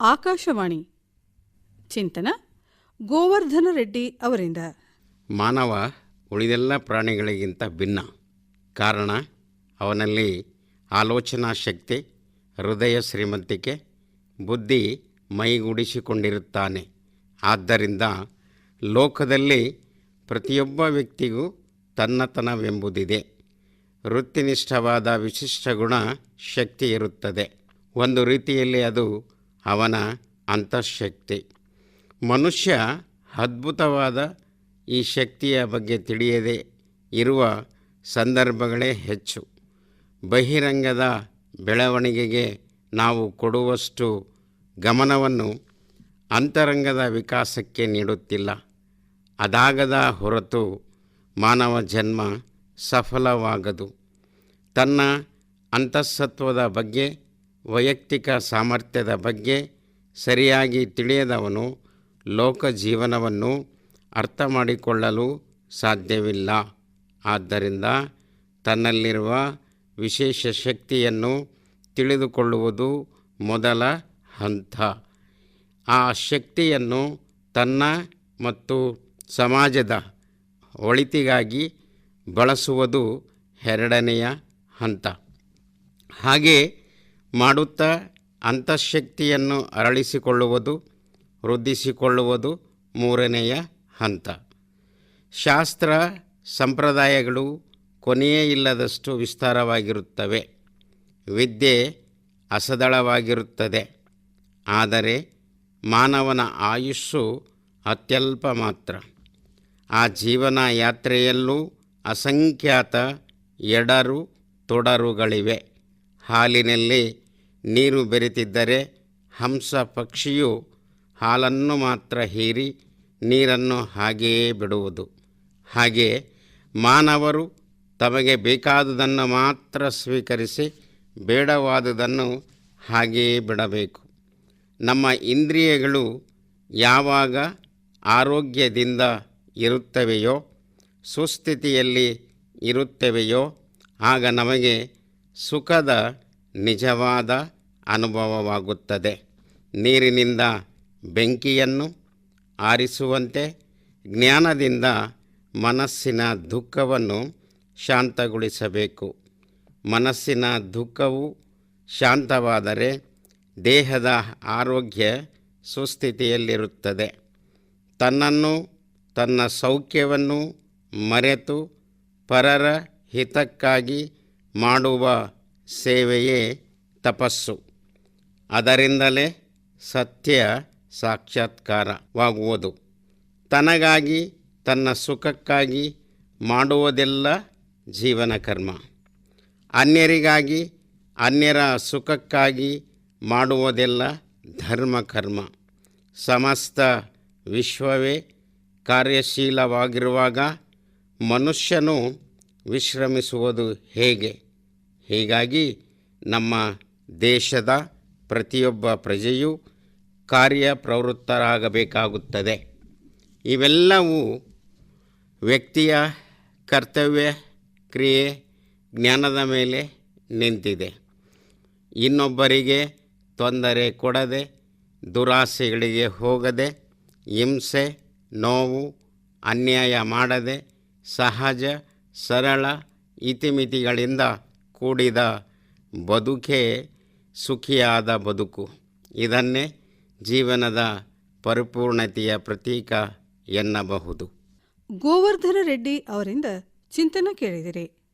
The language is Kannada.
ಆಕಾಶವಾಣಿ. ಚಿಂತನ, ಗೋವರ್ಧನ ರೆಡ್ಡಿ ಅವರಿಂದ. ಮಾನವ ಉಳಿದೆಲ್ಲ ಪ್ರಾಣಿಗಳಿಗಿಂತ ಭಿನ್ನ. ಕಾರಣ, ಅವನಲ್ಲಿ ಆಲೋಚನಾ ಶಕ್ತಿ, ಹೃದಯ ಶ್ರೀಮಂತಿಕೆ, ಬುದ್ಧಿ ಮೈಗೂಡಿಸಿಕೊಂಡಿರುತ್ತಾನೆ. ಆದ್ದರಿಂದ ಲೋಕದಲ್ಲಿ ಪ್ರತಿಯೊಬ್ಬ ವ್ಯಕ್ತಿಗೂ ತನ್ನತನವೆಂಬುದಿದೆ. ವೃತ್ತಿನಿಷ್ಠವಾದ ವಿಶಿಷ್ಟ ಗುಣ ಶಕ್ತಿ ಇರುತ್ತದೆ. ಒಂದು ರೀತಿಯಲ್ಲಿ ಅದು ಅವನ ಅಂತಃಶಕ್ತಿ. ಮನುಷ್ಯ ಅದ್ಭುತವಾದ ಈ ಶಕ್ತಿಯ ಬಗ್ಗೆ ತಿಳಿಯದೆ ಇರುವ ಸಂದರ್ಭಗಳೇ ಹೆಚ್ಚು. ಬಹಿರಂಗದ ಬೆಳವಣಿಗೆಗೆ ನಾವು ಕೊಡುವಷ್ಟು ಗಮನವನ್ನು ಅಂತರಂಗದ ವಿಕಾಸಕ್ಕೆ ನೀಡುತ್ತಿಲ್ಲ. ಅದಾಗದ ಹೊರತು ಮಾನವ ಜನ್ಮ ಸಫಲವಾಗದು. ತನ್ನ ಅಂತಃಸತ್ವದ ಬಗ್ಗೆ ವೈಯಕ್ತಿಕ ಸಾಮರ್ಥ್ಯದ ಬಗ್ಗೆ ಸರಿಯಾಗಿ ತಿಳಿಯದವನು ಲೋಕ ಜೀವನವನ್ನು ಅರ್ಥ ಮಾಡಿಕೊಳ್ಳಲು ಸಾಧ್ಯವಿಲ್ಲ. ಆದ್ದರಿಂದ ತನ್ನಲ್ಲಿರುವ ವಿಶೇಷ ಶಕ್ತಿಯನ್ನು ತಿಳಿದುಕೊಳ್ಳುವುದು ಮೊದಲ ಹಂತ. ಆ ಶಕ್ತಿಯನ್ನು ತನ್ನ ಮತ್ತು ಸಮಾಜದ ಒಳಿತಿಗಾಗಿ ಬಳಸುವುದು ಎರಡನೆಯ ಹಂತ. ಹಾಗೆ ಮಾಡುತ್ತಾ ಅಂತಃಶಕ್ತಿಯನ್ನು ಅರಳಿಸಿಕೊಳ್ಳುವುದು, ವೃದ್ಧಿಸಿಕೊಳ್ಳುವುದು ಮೂರನೆಯ ಹಂತ. ಶಾಸ್ತ್ರ ಸಂಪ್ರದಾಯಗಳು ಕೊನೆಯೇ ಇಲ್ಲದಷ್ಟು ವಿಸ್ತಾರವಾಗಿರುತ್ತವೆ. ವಿದ್ಯೆ ಅಸದಳವಾಗಿರುತ್ತದೆ. ಆದರೆ ಮಾನವನ ಆಯುಸ್ಸು ಅತ್ಯಲ್ಪ ಮಾತ್ರ. ಆ ಜೀವನ ಯಾತ್ರೆಯಲ್ಲೂ ಅಸಂಖ್ಯಾತ ಎಡರು ತೊಡರುಗಳಿವೆ. ಹಾಲಿನಲ್ಲಿ ನೀರು ಬೆರೆತಿದ್ದರೆ ಹಂಸ ಪಕ್ಷಿಯು ಹಾಲನ್ನು ಮಾತ್ರ ಹೀರಿ ನೀರನ್ನು ಹಾಗೆಯೇ ಬಿಡುವುದು. ಹಾಗೆ ಮಾನವರು ತಮಗೆ ಬೇಕಾದುದನ್ನು ಮಾತ್ರ ಸ್ವೀಕರಿಸಿ ಬೇಡವಾದುದನ್ನು ಹಾಗೆಯೇ ಬಿಡಬೇಕು. ನಮ್ಮ ಇಂದ್ರಿಯಗಳು ಯಾವಾಗ ಆರೋಗ್ಯದಿಂದ ಇರುತ್ತವೆಯೋ, ಸುಸ್ಥಿತಿಯಲ್ಲಿ ಇರುತ್ತವೆಯೋ, ಆಗ ನಮಗೆ ಸುಖದ ನಿಜವಾದ ಅನುಭವವಾಗುತ್ತದೆ. ನೀರಿನಿಂದ ಬೆಂಕಿಯನ್ನು ಆರಿಸುವಂತೆ ಜ್ಞಾನದಿಂದ ಮನಸ್ಸಿನ ದುಃಖವನ್ನು ಶಾಂತಗೊಳಿಸಬೇಕು. ಮನಸ್ಸಿನ ದುಃಖವು ಶಾಂತವಾದರೆ ದೇಹದ ಆರೋಗ್ಯ ಸುಸ್ಥಿತಿಯಲ್ಲಿರುತ್ತದೆ. ತನ್ನನ್ನು, ತನ್ನ ಸೌಖ್ಯವನ್ನು ಮರೆತು ಪರರ ಹಿತಕ್ಕಾಗಿ ಮಾಡುವ ಸೇವೆಯೇ ತಪಸ್ಸು. ಅದರಿಂದಲೇ ಸತ್ಯ ಸಾಕ್ಷಾತ್ಕಾರವಾಗುವುದು. ತನಗಾಗಿ, ತನ್ನ ಸುಖಕ್ಕಾಗಿ ಮಾಡುವುದೆಲ್ಲ ಜೀವನ ಕರ್ಮ. ಅನ್ಯರಿಗಾಗಿ, ಅನ್ಯರ ಸುಖಕ್ಕಾಗಿ ಮಾಡುವುದೆಲ್ಲ ಧರ್ಮ ಕರ್ಮ. ಸಮಸ್ತ ವಿಶ್ವವೇ ಕಾರ್ಯಶೀಲವಾಗಿರುವಾಗ ಮನುಷ್ಯನು ವಿಶ್ರಮಿಸುವುದು ಹೇಗೆ? ಹೀಗಾಗಿ ನಮ್ಮ ದೇಶದ ಪ್ರತಿಯೊಬ್ಬ ಪ್ರಜೆಯೂ ಕಾರ್ಯಪ್ರವೃತ್ತರಾಗಬೇಕಾಗುತ್ತದೆ. ಇವೆಲ್ಲವೂ ವ್ಯಕ್ತಿಯ ಕರ್ತವ್ಯ ಕ್ರಿಯೆ ಜ್ಞಾನದ ಮೇಲೆ ನಿಂತಿದೆ. ಇನ್ನೊಬ್ಬರಿಗೆ ತೊಂದರೆ ಕೊಡದೆ, ದುರಾಸೆಗಳಿಗೆ ಹೋಗದೆ, ಹಿಂಸೆ, ನೋವು, ಅನ್ಯಾಯ ಮಾಡದೆ, ಸಹಜ, ಸರಳ ಇತಿಮಿತಿಗಳಿಂದ ಕೂಡಿದ ಬದುಕೇ ಸುಖಿಯಾದ ಬದುಕು. ಇದನ್ನೇ ಜೀವನದ ಪರಿಪೂರ್ಣತೆಯ ಪ್ರತೀಕ ಎನ್ನಬಹುದು. ಗೋವರ್ಧನ ರೆಡ್ಡಿ ಅವರಿಂದ ಚಿಂತನ ಕೇಳಿದಿರಿ.